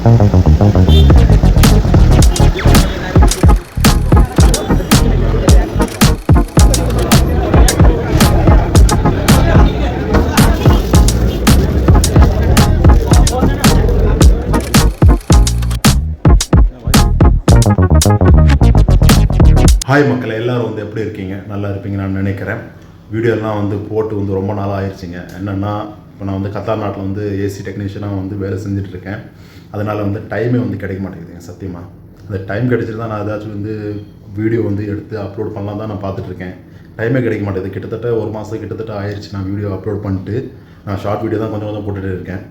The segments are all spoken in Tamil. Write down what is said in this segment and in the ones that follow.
ஹாய் மக்கள் எல்லோரும் வந்து எப்படி இருக்கீங்க? நல்லா இருப்பீங்க நான் நினைக்கிறேன். வீடியோலாம் வந்து போட்டு வந்து ரொம்ப நாளாக ஆயிடுச்சுங்க என்னென்னா இப்போ நான் வந்து கத்தார் நாட்டில் வந்து ஏசி டெக்னீஷியனாக வந்து வேலை செஞ்சுட்டு இருக்கேன். அதனால் வந்து டைமே வந்து கிடைக்க மாட்டேங்குதுங்க சத்தியமாக அந்த டைம் கிடைச்சிட்டு தான் நான் ஏதாச்சும் வந்து வீடியோ வந்து எடுத்து அப்லோட் பண்ணலாம் தான் நான் பார்த்துட்ருக்கேன் டைமே கிடைக்க மாட்டேங்குது. கிட்டத்தட்ட ஒரு மாதம் கிட்டத்தட்ட ஆயிடுச்சு நான் வீடியோ அப்லோட் பண்ணிட்டு. நான் ஷார்ட் வீடியோ தான் கொஞ்சம் கொஞ்சம் போட்டுகிட்டு இருக்கேன்.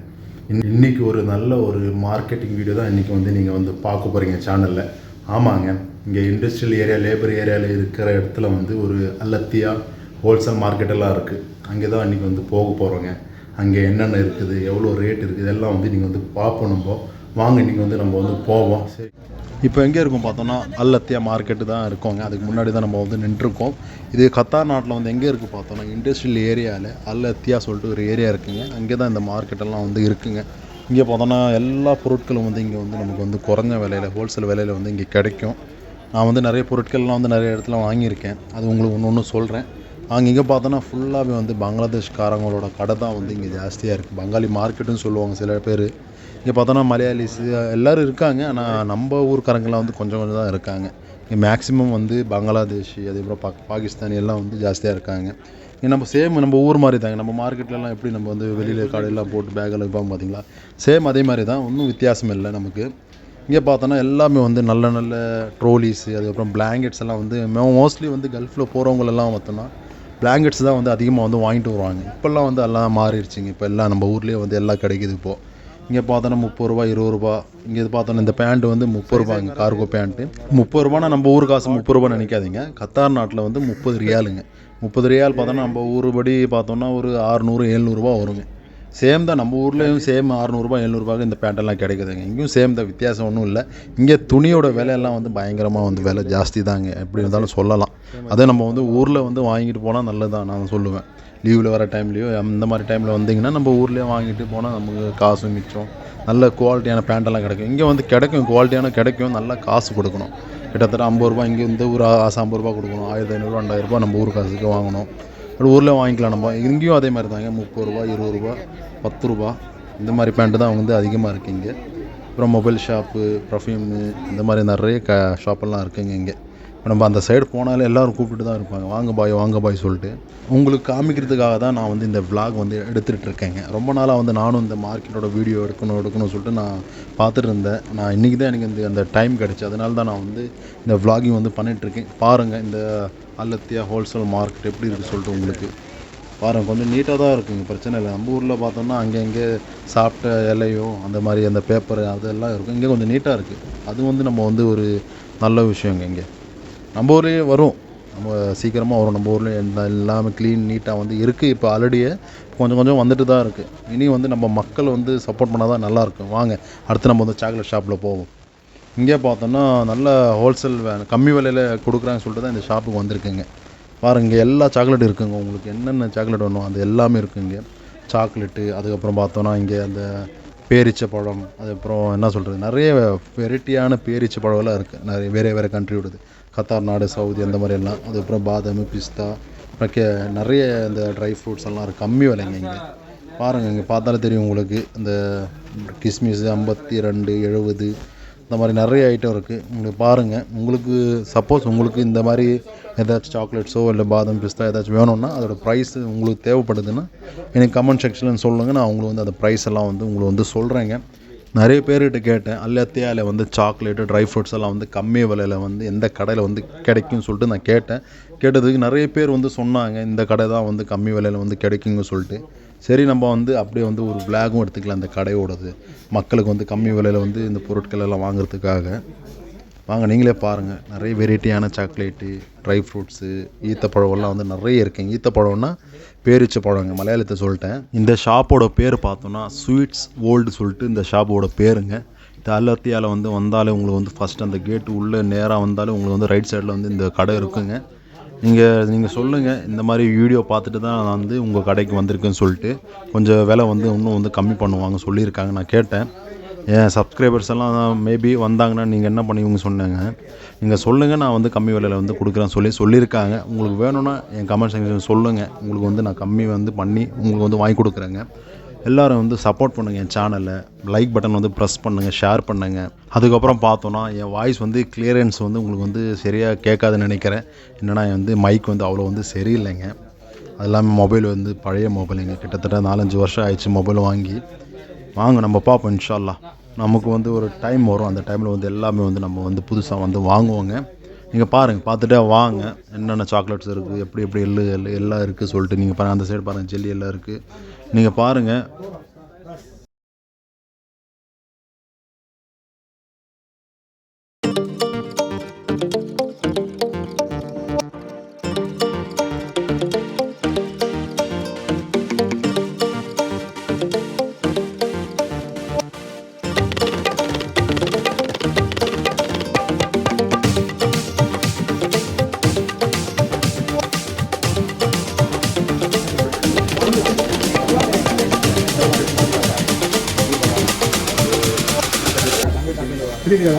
இன் இன்றைக்கி ஒரு நல்ல ஒரு மார்க்கெட்டிங் வீடியோ தான் இன்றைக்கி வந்து நீங்கள் வந்து பார்க்க போகிறீங்க சேனலில் ஆமாங்க. இங்கே இண்டஸ்ட்ரியல் ஏரியா லேபர் ஏரியாவில் இருக்கிற இடத்துல வந்து ஒரு அல்லத்தியா ஹோல்சேல் மார்க்கெட்டெல்லாம் இருக்குது அங்கே தான் இன்றைக்கி வந்து போக போகிறோங்க அங்கே என்னென்ன இருக்குது எவ்வளோ ரேட் இருக்குது எல்லாம் வந்து நீங்கள் வந்து பார்ப்போம் நம்ம. வாங்க இன்றைக்கி வந்து நம்ம வந்து போவோம். சரி. இப்போ எங்கே இருக்கும் பார்த்தோன்னா அல்லத்தியா மார்க்கெட்டு தான் இருக்கோங்க. அதுக்கு முன்னாடி தான் நம்ம வந்து நின்றுருக்கோம். இது கத்தார் நாட்டில் வந்து எங்கே இருக்குது பார்த்தோன்னா இண்டஸ்ட்ரியல் ஏரியாவில் அல்லத்தியா சொல்லிட்டு ஒரு ஏரியா இருக்குங்க. அங்கே தான் இந்த மார்க்கெட்டெல்லாம் வந்து இருக்குங்க. இங்கே பார்த்தோன்னா எல்லா பொருட்களும் வந்து இங்கே வந்து நமக்கு வந்து குறைஞ்ச விலையில் ஹோல்சேல் விலையில் வந்து இங்கே கிடைக்கும். நான் வந்து நிறைய பொருட்கள்லாம் வந்து நிறைய இடத்துல வாங்கியிருக்கேன். அது உங்களுக்கு ஒன்று ஒன்று சொல்கிறேன் அங்கே இங்கே பார்த்தோன்னா ஃபுல்லாகவே வந்து பங்களாதேஷ்காரங்களோட கடை தான் வந்து இங்கே ஜாஸ்தியாக இருக்குது பங்காளி மார்க்கெட்டுன்னு சொல்லுவாங்க சில பேர். இங்கே பார்த்தோன்னா மலையாளிஸ் எல்லோரும் இருக்காங்க. ஆனால் நம்ம ஊர்க்காரங்களாம் வந்து கொஞ்சம் கொஞ்சம் தான் இருக்காங்க. இங்கே மேக்ஸிமம் வந்து பங்களாதேஷி அதேபோல் பாக் பாகிஸ்தானி எல்லாம் வந்து ஜாஸ்தியாக இருக்காங்க. இங்கே நம்ம சேம் நம்ம ஊர் மாதிரி தாங்க. நம்ம மார்க்கெட்லலாம் எப்படி நம்ம வந்து வெளியில் கடையெல்லாம் போட்டு பேக்கில் வைப்பாங்க பார்த்தீங்களா சேம் அதே மாதிரி தான். ஒன்றும் வித்தியாசம் இல்லை நமக்கு. இங்கே பார்த்தோன்னா எல்லாமே வந்து நல்ல நல்ல ட்ரோலிஸு அதுக்கப்புறம் பிளாங்கெட்ஸ் எல்லாம் வந்து மோஸ்ட்லி வந்து கல்ஃபில் போகிறவங்களெல்லாம் பார்த்தோன்னா பிளாங்கெட்ஸ் தான் வந்து அதிகமாக வந்து வாங்கிட்டு வருவாங்க. இப்போல்லாம் வந்து எல்லாம் மாறிடுச்சுங்க. இப்போ எல்லாம் நம்ம ஊர்லேயே வந்து எல்லாம் கிடைக்குது இப்போது இங்கே பார்த்தோன்னா முப்பது ரூபா இருபது ரூபா. இங்கே இது பார்த்தோன்னா இந்த பேண்ட்டு வந்து முப்பது ரூபாங்க கார்கோ பேண்ட்டு முப்பது ரூபானா நம்ம ஊர் காசு முப்பது ரூபா நினைக்காதீங்க. கத்தார் நாட்டில் வந்து முப்பது ரியாலுங்க. முப்பது ரியால் பார்த்தோன்னா நம்ம ஊர் படி பார்த்தோன்னா ஒரு ஆறுநூறு எழுநூறுபா வருங்க. சேம் தான் நம்ம ஊர்லேயும் சேம் அறநூறுபா எழுநூறுபாக்கு இந்த பேண்ட்டெல்லாம் கிடைக்குதுங்க. இங்கேயும் சேம் தான் வித்தியாசம் ஒன்றும் இல்லை. இங்கே துணியோட விலையெல்லாம் வந்து பயங்கரமாக வந்து விலை ஜாஸ்தி தாங்க எப்படி இருந்தாலும் சொல்லலாம். அதே நம்ம வந்து ஊரில் வந்து வாங்கிட்டு போனால் நல்லது தான் நான் சொல்லுவேன். லீவில் வர டைம்லேயோ அந்த மாதிரி டைமில் வந்தீங்கன்னா நம்ம ஊர்லேயே வாங்கிட்டு போனால் நமக்கு காசும் மிச்சம். நல்ல குவாலிட்டியான பேண்ட்டெல்லாம் கிடைக்கும். இங்கே வந்து கிடைக்கும் குவாலிட்டியான கிடைக்கும் நல்லா காசு கொடுக்கணும். கிட்டத்தட்ட ஐம்பது ரூபா இங்கே இந்த ஊர் ஆசை ஐம்பது ரூபா கொடுக்கணும். ஆயிரத்தி ஐநூறு ரெண்டாயிரரூபா நம்ம ஊர் காசுக்கு வாங்கணும். பட் ஊரில் வாங்கிக்கலாம் நம்ம. இங்கேயும் அதே மாதிரி தாங்க. முப்பது ரூபா இருபது ரூபா பத்து ரூபா. இந்த மாதிரி பேண்ட்டு தான் வந்து அதிகமாக இருக்குது இங்கே. அப்புறம் மொபைல் ஷாப்பு பர்ஃப்யூமு இந்த மாதிரி நிறைய க ஷாப்பெல்லாம் இருக்குங்க இங்கே. நம்ம அந்த சைடு போனாலே எல்லோரும் கூப்பிட்டு தான் இருப்பாங்க. வாங்க பாய் வாங்க பாய் சொல்லிட்டு. உங்களுக்கு காமிக்கிறதுக்காக தான் நான் வந்து இந்த vlog வந்து எடுத்துகிட்டு இருக்கேங்க. ரொம்ப நாளாக வந்து நானும் இந்த மார்க்கெட்டோட வீடியோ எடுக்கணும் எடுக்கணும்னு சொல்லிட்டு நான் பார்த்துட்டு இருந்தேன். நான் இன்றைக்கி தான் எனக்கு இந்த அந்த டைம் கிடச்சி. அதனால தான் நான் வந்து இந்த vlogging வந்து பண்ணிகிட்ருக்கேன் பாருங்கள் இந்த அல்லத்தியா ஹோல்சேல் மார்க்கெட் எப்படி இருக்குது சொல்லிட்டு உங்களுக்கு. பாருங்கள் கொஞ்சம் நீட்டாக தான் இருக்குங்க. பிரச்சனை இல்லை. நம்ம ஊரில் பார்த்தோம்னா அங்கே இங்கே சாப்பிட்ட இலையோ அந்த மாதிரி அந்த பேப்பர் அதெல்லாம் இருக்கும். இங்கே கொஞ்சம் நீட்டாக இருக்குது அது வந்து நம்ம வந்து ஒரு நல்ல விஷயங்க இங்கே. நம்ம ஊர்லேயே வரும். நம்ம சீக்கிரமாக வரும். நம்ம ஊரில் எல்லாமே க்ளீன் நீட்டாக வந்து இருக்குது இப்போ ஆல்ரெடியே கொஞ்சம் கொஞ்சம் வந்துட்டு தான் இருக்குது இனி வந்து நம்ம மக்கள் வந்து சப்போர்ட் பண்ணால் தான் நல்லாயிருக்கும் வாங்க அடுத்து நம்ம வந்து சாக்லேட் ஷாப்பில் போவோம். இங்கே பார்த்தோன்னா நல்ல ஹோல்சேல் கம்மி விலையில் கொடுக்குறாங்கன்னு சொல்லிட்டு தான் இந்த ஷாப்புக்கு வந்திருக்குங்க. பாருங்க இங்கே எல்லா சாக்லேட் இருக்குங்க. உங்களுக்கு என்னென்ன சாக்லேட் வேணும் அது எல்லாமே இருக்குங்க. சாக்லேட்டு அதுக்கப்புறம் பார்த்தோன்னா இங்கே அந்த பேரிச்சை பழம் அதுக்கப்புறம் என்ன சொல்கிறது நிறைய வெரைட்டியான பேரிச்சை பழம்லாம் இருக்குது நிறைய வேறு வேறு கண்ட்ரியோடது கத்தார் நாடு சவுதி அந்த மாதிரி எல்லாம். அதுக்கப்புறம் பாதாம் பிஸ்தா அப்புறம் கே நிறைய இந்த ட்ரை ஃப்ரூட்ஸ் எல்லாம் இருக்குது கம்மி விலைங்க இங்கே. பாருங்கள் இங்கே பார்த்தாலே தெரியும் உங்களுக்கு. இந்த கிஸ்மிஸ் ஐம்பத்தி ரெண்டு எழுபது இந்த மாதிரி நிறைய ஐட்டம் இருக்குது உங்களுக்கு பாருங்கள் உங்களுக்கு சப்போஸ் உங்களுக்கு இந்த மாதிரி ஏதாச்சும் சாக்லேட்ஸோ இல்லை பாதம் பிஸ்தா ஏதாச்சும் வேணும்னா அதோட ப்ரைஸ் உங்களுக்கு தேவைப்படுதுன்னா எனக்கு கமெண்ட் செக்ஷனில் சொல்லுங்கள் நான் உங்களுக்கு வந்து அந்த ப்ரைஸ் எல்லாம் வந்து உங்களுக்கு வந்து சொல்கிறேங்க நிறைய பேர்கிட்ட கேட்டேன். அல்லத்தியாவில் வந்து சாக்லேட்டு ட்ரை ஃப்ரூட்ஸ் எல்லாம் வந்து கம்மி விலையில் வந்து எந்த கடையில் வந்து கிடைக்கும்னு சொல்லிட்டு நான் கேட்டேன். கேட்டதுக்கு நிறைய பேர் வந்து சொன்னாங்க இந்த கடை தான் வந்து கம்மி விலையில் வந்து கிடைக்குங்க சொல்லிட்டு. சரி நம்ம வந்து அப்படியே வந்து ஒரு விளாகும் எடுத்துக்கலாம். அந்த கடையோடது. மக்களுக்கு வந்து கம்மி விலையில் வந்து இந்த பொருட்கள் எல்லாம் வாங்குறதுக்காக. வாங்க நீங்களே பாருங்கள் நிறைய வெரைட்டியான சாக்லேட்டு ட்ரை ஃப்ரூட்ஸு ஈத்தப்பழம்லாம் வந்து நிறைய இருக்குங்க ஈத்தப்பழம்னா பேரிச்ச பழங்க மலையாளத்தை சொல்லிட்டேன். இந்த ஷாப்போட பேர் பார்த்தோன்னா ஸ்வீட்ஸ் ஓல்டு சொல்லிட்டு இந்த ஷாப்போட பேருங்க. இது அல்லத்தியாவில் வந்து வந்தாலே உங்களுக்கு வந்து ஃபஸ்ட் அந்த கேட்டு உள்ளே நேராக வந்தாலே உங்களுக்கு வந்து ரைட் சைடில் வந்து இந்த கடை இருக்குங்க. நீங்கள் நீங்கள் சொல்லுங்கள் இந்த மாதிரி வீடியோ பார்த்துட்டு தான் நான் வந்து உங்கள் கடைக்கு வந்திருக்கேன்னு சொல்லிட்டு கொஞ்சம் விலை வந்து இன்னும் வந்து கம்மி பண்ணுவாங்க சொல்லியிருக்காங்க. நான் கேட்டேன். என் சப்ஸ்கிரைபர்ஸ் எல்லாம் மேபி வந்தாங்கன்னா நீங்கள் என்ன பண்ணுவீங்க சொன்னாங்க? நீங்கள் சொல்லுங்கள் நான் வந்து கம்மி விலையில் வந்து கொடுக்குறேன் சொல்லி சொல்லியிருக்காங்க. உங்களுக்கு வேணும்னா என் கமெண்ட் செக்ஷன் சொல்லுங்கள் உங்களுக்கு வந்து நான் கம்மி வந்து பண்ணி உங்களுக்கு வந்து வாங்கி கொடுக்குறேங்க. எல்லோரும் வந்து சப்போர்ட் பண்ணுங்கள் என் சேனலை லைக் பட்டன் வந்து ப்ரெஸ் பண்ணுங்கள் ஷேர் பண்ணுங்கள் அதுக்கப்புறம் பார்த்தோன்னா என் வாய்ஸ் வந்து கிளியரன்ஸ் வந்து உங்களுக்கு வந்து சரியாக கேட்காதுன்னு நினைக்கிறேன். என்னென்னா வந்து மைக் வந்து அவ்வளோ வந்து சரியில்லைங்க. அது இல்லாமல் மொபைல் வந்து பழைய மொபைலுங்க கிட்டத்தட்ட நாலஞ்சு வருஷம் ஆயிடுச்சு மொபைல் வாங்கி. வாங்க நம்ம பார்ப்போம் இன்ஷால்லா நமக்கு வந்து ஒரு டைம் வரும். அந்த டைமில் வந்து எல்லாமே வந்து நம்ம வந்து புதுசாக வந்து வாங்குவோங்க. நீங்கள் பாருங்கள் பார்த்துட்டே வாங்க. என்னென்ன சாக்லேட்ஸ் இருக்குது எப்படி எப்படி எள்ளு எள்ளு எல்லாம் இருக்குது சொல்லிட்டு நீங்கள் பாருங்கள் அந்த சைடு பாருங்கள் ஜெல்லி எல்லாம் இருக்குது நீங்கள் பாருங்கள் அங்கே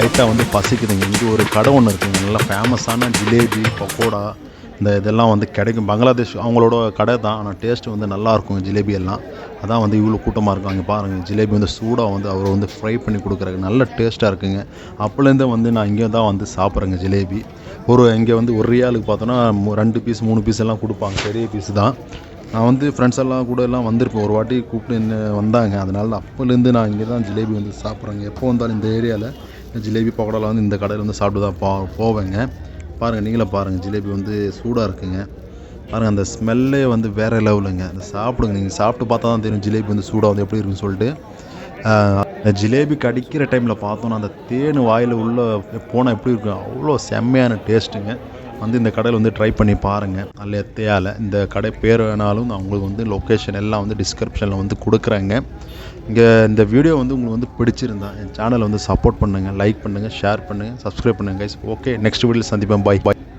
லைட்டாக வந்து பசிக்குதுங்க. இங்கே ஒரு கடை ஒன்று இருக்குங்க. நல்லா ஃபேமஸான ஜிலேபி பக்கோடா இந்த இதெல்லாம் வந்து கிடைக்கும். பங்களாதேஷ் அவங்களோட கடை தான். ஆனால் டேஸ்ட்டு வந்து நல்லாயிருக்கும் ஜிலேபி எல்லாம். அதான் வந்து இவ்வளோ கூட்டமாக இருக்கும் அங்கே பாருங்கள் ஜிலேபி வந்து சூடாக வந்து அவர் வந்து ஃப்ரை பண்ணி கொடுக்குறாரு நல்ல டேஸ்ட்டாக இருக்குங்க. அப்போலேருந்தே வந்து நான் இங்கே தான் வந்து சாப்பிட்றேங்க ஜிலேபி. ஒரு இங்கே வந்து ஒரு ரியாலுக்கு பார்த்தோன்னா ரெண்டு பீஸ் மூணு பீஸ் எல்லாம் கொடுப்பாங்க. பெரிய பீஸ் தான். நான் வந்து ஃப்ரெண்ட்ஸ் எல்லாம் கூட எல்லாம் வந்திருப்பேன். ஒரு வாட்டி கூப்பிட்டு என்ன வந்தாங்க. அதனால அப்போலேருந்து நான் இங்கே தான் ஜிலேபி வந்து சாப்பிட்றேங்க. எப்போ வந்தாலும் இந்த ஏரியாவில் ஜிலேபி பக்கோடாவில் வந்து இந்த கடையில் வந்து சாப்பிட்டு தான் போ போவேங்க. பாருங்கள் நீங்களே பாருங்கள் ஜிலேபி வந்து சூடாக இருக்குங்க. பாருங்கள் அந்த ஸ்மெல்லே வந்து வேறு லெவலுங்க. அந்த சாப்பிடுங்க நீங்கள் சாப்பிட்டு பார்த்தா தான் தெரியும் ஜிலேபி வந்து சூடாக வந்து எப்படி இருக்குன்னு சொல்லிட்டு. அந்த ஜிலேபி கடிக்கிற டைமில் பார்த்தோன்னா அந்த தேன் வாயில் உள்ளே போனால் எப்படி இருக்கும்? அவ்வளோ செம்மையான டேஸ்ட்டுங்க வந்து இந்த கடையில் வந்து ட்ரை பண்ணி பாருங்கள் அல்ல எத்தையால் இந்த கடை பேர் வேணாலும் நான் உங்களுக்கு வந்து லொக்கேஷன் எல்லாம் வந்து டிஸ்கிரிப்ஷனில் வந்து கொடுக்குறேங்க. இங்கே இந்த வீடியோ வந்து உங்களுக்கு வந்து பிடிச்சிருந்தா என் சேனலை வந்து சப்போர்ட் பண்ணுங்கள் லைக் பண்ணுங்கள் ஷேர் பண்ணுங்கள் சப்ஸ்கிரைப் பண்ணுங்கள் கைஸ் ஓகே நெக்ஸ்ட் வீடியோவில் சந்திப்பேன் பாய் பாய்